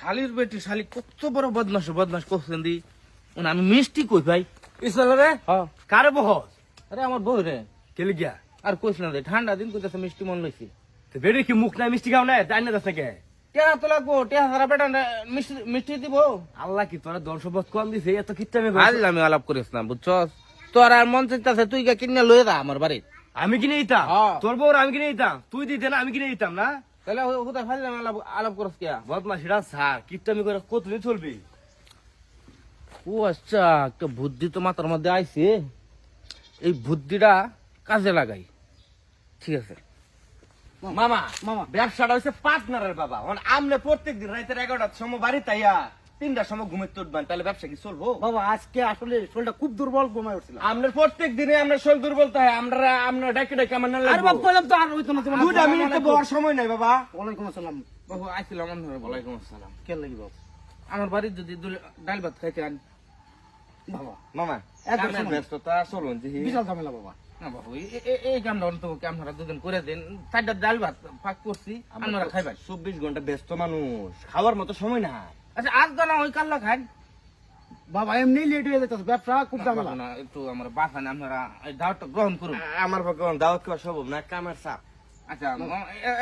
শালির বেটি শালি কত বড় বদমাস বদমাস করছেন দি? আমি মিষ্টি কই ভাই? ইসলে রে? হ্যাঁ। কারে বহস? আরে আমার বউ রে। কেলে গিয়া? আর কইস না রে ঠান্ডা দিন কইতেছে মিষ্টি মন লইছি। তো বেড়ে কি মুখ নাই মিষ্টি খাও না তাই না দাসে কে। টেহা তো লাগবো? টেহা সারা বেটা মিষ্টি মিষ্টি দিব? আল্লাহ কি তোরা বছর কম দিছে? এত কিচ্ছামি আজ আমি আলাপ করিস না বুঝছস? তোর আর মন চিন্তাছে তুই কিনে লয়ে দা আমার বাড়ি আমি কিনে দিতাম? হ্যাঁ। তোর বউর আমি কিনে দিতাম? তুই দিতে না আমি কিনে দিতাম না? তাহলে আলাপ আলাপ করস কিয়া? সেটা সার করে চলবি? ও আচ্ছা একটা বুদ্ধি তো মাথার মধ্যে আইছে। এই বুদ্ধিটা কাজে লাগাই। ঠিক আছে। মামা মামা। ব্যবসাটা হচ্ছে পার্টনারের বাবা। মানে আমনে প্রত্যেকদিন রাতের এগারোটার সময় বাড়ি তাইয়া তিনটার সময় ঘুমে তুটবেন তাহলে ব্যবসা কি চলবো? বাবা আজকে আসলে শরীরটা খুব দুর্বল ঘুমায় উঠছিলাম আপনার প্রত্যেক দিনে আমরা শরীর দুর্বল তাই আমরা আমরা ডাকে ডাকে আমার না আরে বাবা কইলাম তো আর হইতো না তোমার দুটা মিনিট তো বলার সময় নাই বাবা। ওয়ালাইকুম আসসালাম। বাবু আইছিলাম আপনার ওয়ালাইকুম আসসালাম। কে লাগি বাবা আমার বাড়ির যদি ডাল ভাত খাইতে আন। বাবা মামা একদম ব্যস্ততা চলুন জি বিশাল ঝামেলা বাবা। না বাবু এ- এ- এই কামটা অন্তত কি আপনারা দুদিন করে দিন। চারটা ডাল ভাত ফাঁক করছি আপনারা খাইবেন। চব্বিশ ঘণ্টা ব্যস্ত মানুষ খাওয়ার মতো সময় নাই। আচ্ছা আজ জানা ওই কাল্লা খান বাবা এমনি লেট হয়ে যাইতেছে ব্যবসা খুব ঝামেলা। না একটু আমার বাসান আপনারা এই দাওয়াতটা গ্রহণ করুন। আমার পক্ষে দাওয়াত করা সম্ভব না কামের চাপ। আচ্ছা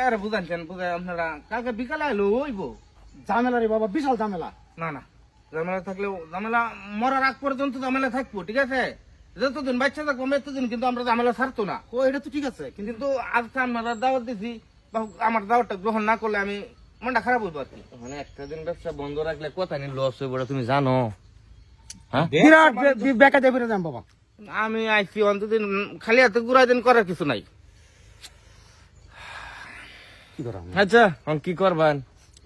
এর বুঝাচ্ছেন বুঝাই আপনারা কালকে বিকালে এলো ওইব? ঝামেলা রে বাবা বিশাল ঝামেলা। না না ঝামেলা থাকলেও ঝামেলা মরার আগ পর্যন্ত ঝামেলা থাকব ঠিক আছে? যতদিন বাচ্চা থাকব এতদিন কিন্তু আমরা ঝামেলা ছাড়তো না। ও এটা তো ঠিক আছে কিন্তু আজকে আমরা দাওয়াত দিছি বা আমার দাওয়াতটা গ্রহণ না করলে আমি মনটা খারাপ হইব আর কি। মানে একটা দিন ব্যবসা বন্ধ রাখলে কথা নিয়ে লস হয়ে পড়ে তুমি জানো। হ্যাঁ? বিরাট বেকা দেবে যাম বাবা। আমি আইসি অন্তদিন খালি হাতে ঘুরাই দিন করার কিছু নাই। আচ্ছা এখন কি করবেন?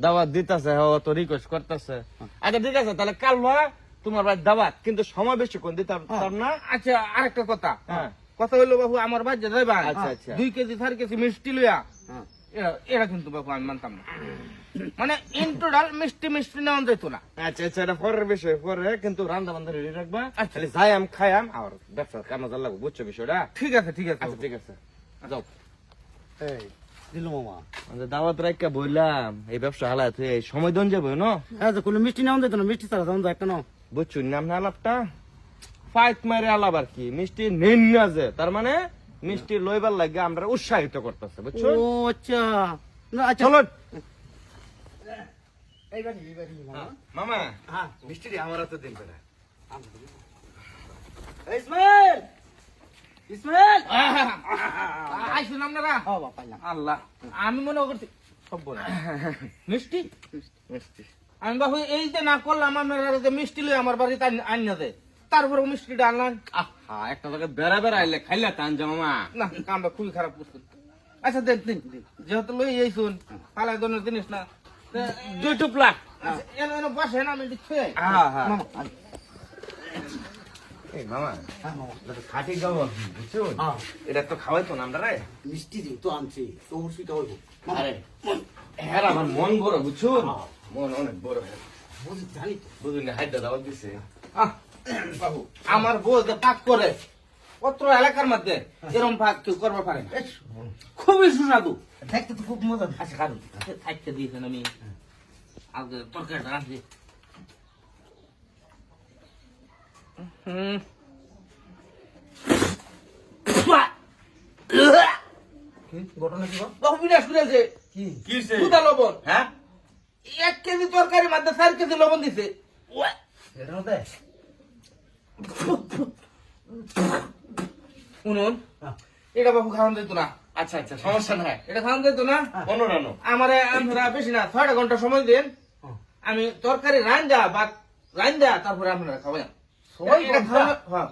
দাওয়াত দিতেছে তো রিকোয়েস্ট করতেছে। আচ্ছা ঠিক আছে তাহলে কাল তোমার বাড়ি দাওয়াত কিন্তু সময় বেশি কোন দিতাম না? আচ্ছা আরেকটা কথা। হ্যাঁ। কথা হইল বাবু আমার বাচ্চা যাইবা আচ্ছা, আচ্ছা। দুই কেজি চার কেজি মিষ্টি লইয়া হ্যাঁ। এরা- এরা কিন্তু বাবু আমি মানতাম না। মানে ইন্টোডাল মিষ্টি মিষ্টি নেওয়া যেত না। আচ্ছা আচ্ছা এটা পরের বিষয় পরে কিন্তু রান্না বান্ধা রেডি রাখবা। আচ্ছা। খালি যাই আম খাই আম আর ব্যবসা কামে যা লাগবে বুঝছ বিষয়টা? ঠিক আছে ঠিক আছে আচ্ছা ঠিক আছে। যাও। এই দিল মামা। আচ্ছা, দাওয়াত রাখা বললাম এই ব্যবসা হালাত এই সময় দন যাবে না? হ্যাঁ কোনো মিষ্টি নেওয়া যেত না মিষ্টি ছাড়া যেমন একটা নাও বুঝছ নাম না আলাপটা? ফাইট মারে আলাপ আর কি মিষ্টি নেন না যে তার মানে মিষ্টি লইবার লাগে আমরা উৎসাহিত করতেছে বুঝছ? ও আচ্ছা। আচ্ছা। চলো মামা হ্যাঁ। মিষ্টি আমার হাতে দিন করে ইসমাইল! ইসমাইল! আইসুন আপনারা। হ্যাঁ পাইলাম। আল্লাহ। আমি মনে করছি সব বলে। মিষ্টি? মিষ্টি। আমি বাবু এই যে না করলাম আপনারা যে মিষ্টি লই আমার বাড়িতে আনিয়া দেয় তারপরে মিষ্টিটা আনলাম আহা একটা জায়গায় বেড়া বেড়া আইলে খাইলে টান যা মামা। না কামটা খুবই খারাপ করছেন আচ্ছা দেন দিন দিন। যেহেতু লই এই শুন পালাই ধরনের জিনিস না। দুই টুপলা। আচ্ছা, এনো এনো বসে না আমি দিচ্ছি হ্যাঁ হ্যাঁ। মামা। এই মামা হ্যাঁ মামা। এটা তো খাঁটি গাও বুঝছ? হ্যাঁ। এটা তো খাওয়াই তো না আমরা রে। মিষ্টি দিও তো আনছি তো অবশ্যই খাওয়াইব আরে হ্যাঁ আমার মন বড় বুঝছ? মন অনেক বড়। বুঝি জানি তো। বুঝলি হাইদা দাওয়াত দিছে। আহ, বাবু আমার বউ যে পাক করে অত্র এলাকার মধ্যে এরকম পাক কেউ করবার পারে না। খুবই সুস্বাদু। দেখতে তো খুব মজা আচ্ছা কারণ থাকতে দিয়েছেন আমি। আগে তরকারিটা রাখছি ঘটনা কি করেছে কি? লবণ। হ্যাঁ? এক কেজি তরকারি মধ্যে চার কেজি লবণ দিছে। এটা হ্যাঁ। এটা বাবু খাওয়ান যেত না। আচ্ছা আচ্ছা সমস্যা নাই। এটা খাওয়ান যেত না? অনুরানো আমারে আমরা বেশি না ছয়টা ঘণ্টা সময় দেন। হ্যাঁ। আমি তরকারি রান্দা বা রান্দা তারপরে আপনারা খাবেন ছয় এটা খাওয়া- হ্যাঁ,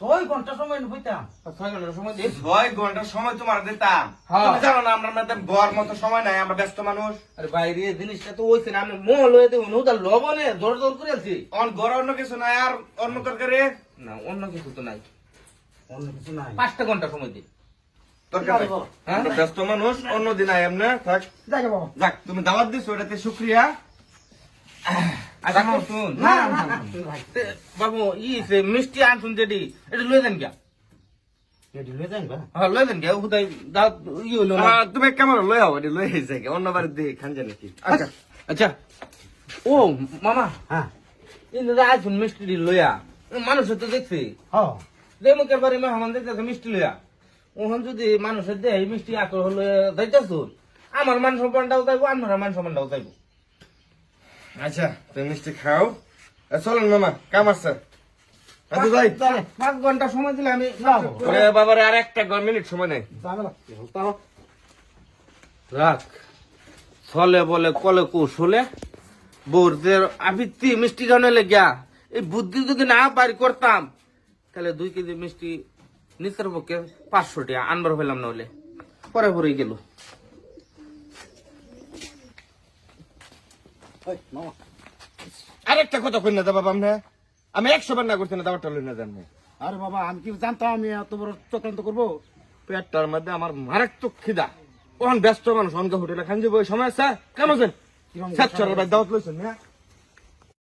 ছয় ঘণ্টা সময় হইতাম ছয় ঘণ্টা সময় ছয় ঘণ্টার সময় তোমার দিতাম। হ্যাঁ। তুমি জানো না আমরা মতো সময় নাই আমরা ব্যস্ত মানুষ। আরে বাইরে জিনিসটা তো না আমি মোহ লয়ে দেবো নৌদা লবণে জোর জোর করে আছি অন গড় অন্য কিছু নাই আর অন্য তরকারি? না অন্য কিছু তো নাই। অন্য কিছু নাই। পাঁচটা ঘণ্টা সময় তরকারি? হ্যাঁ? আমরা ব্যস্ত মানুষ অন্য দিন এমনি থাক। যাক তুমি দাওয়াত দিছো এটাতে শুক্রিয়া। আচ্ছা তে, বাবু ই সে মিষ্টি আনছুন যেটি এটা লয়ে দেন গিয়া। লয়ে হ্যাঁ লয়ে না। তুমি কেমন লই আও এটি লই যাই অন্য বারে দেখি খান জানি আচ্ছা আচ্ছা। ও মামা। হ্যাঁ। আইফোন মিষ্টি লইয়া। মানুষের তো দেখছি। হ্যাঁ দেমুকের বাড়ি মেহমান দেখতেছে মিষ্টি লইয়া। ওখান যদি মানুষের দেয় মিষ্টি আকর হলে যাইতেছ আমার মান সম্মানটাও যাইবো আমার মান সম্মানটাও যাইবো। আচ্ছা তুমি মিষ্টি খাও। চলেন মামা কাম আছে। আচ্ছা পাঁচ ঘণ্টা সময় দিলে আমি বাবারে আর একটা মিনিট সময় নেই। রাখ। ছলে বলে কলে কৌশলে বৌরদের আবৃত্তি মিষ্টি এই বুদ্ধি যদি না বাড়ি করতাম তাহলে দুই কেজি মিষ্টি নিচের পক্ষে পাঁচশো টাকা আনবার হইলাম না হলে। পরে পরে গেল ওই মামা আরেকটা কথা কই না দা বাবা আমনে আমি একশো বার না করছি না দাবারটা লই না জানি আরে বাবা আমি কি জানতাম আমি এত বড় চক্রান্ত করব? পেটটার মধ্যে আমার মারাত্মক খিদা। ওখান ব্যস্ত মানুষ অনকে হোটেলে খান যাব সময় আছে? কেমন আছেন? সাত চলের দাওয়াত লইছেন না